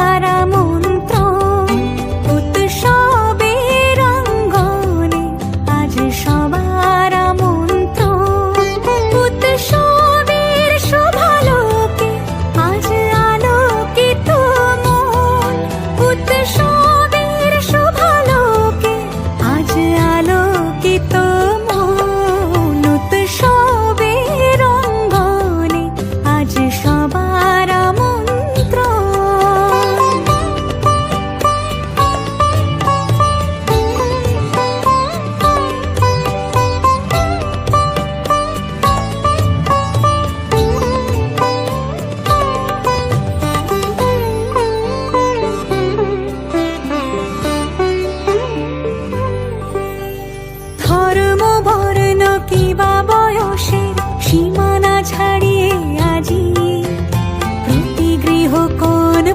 ఆధారమును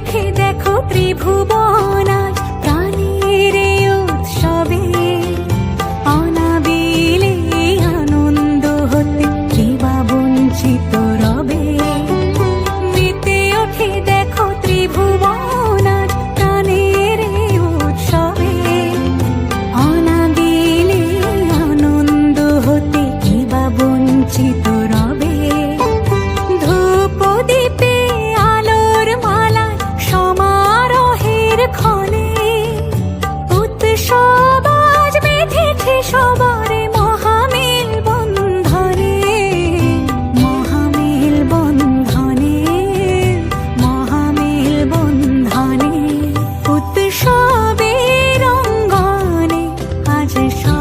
চোখে দেখো ত্রিভুবনা sun.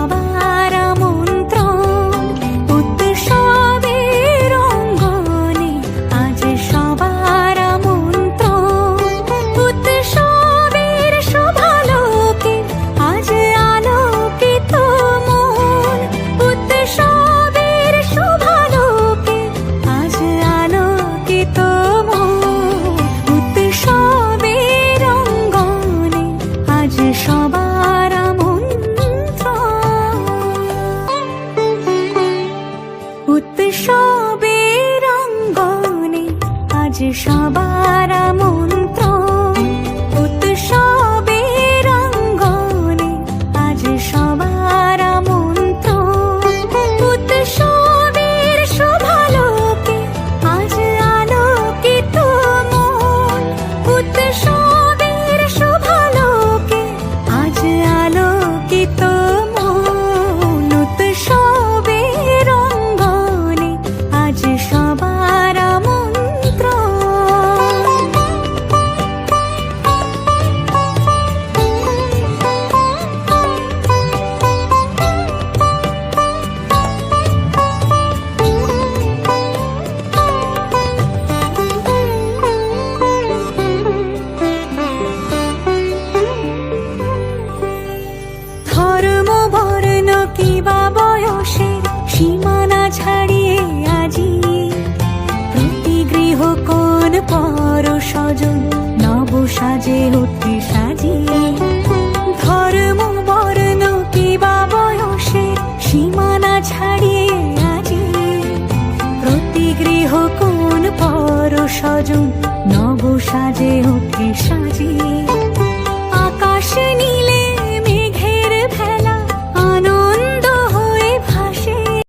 沙巴 স্বজন নব সাজে ওঠে সাজিয়ে। আকাশ নীল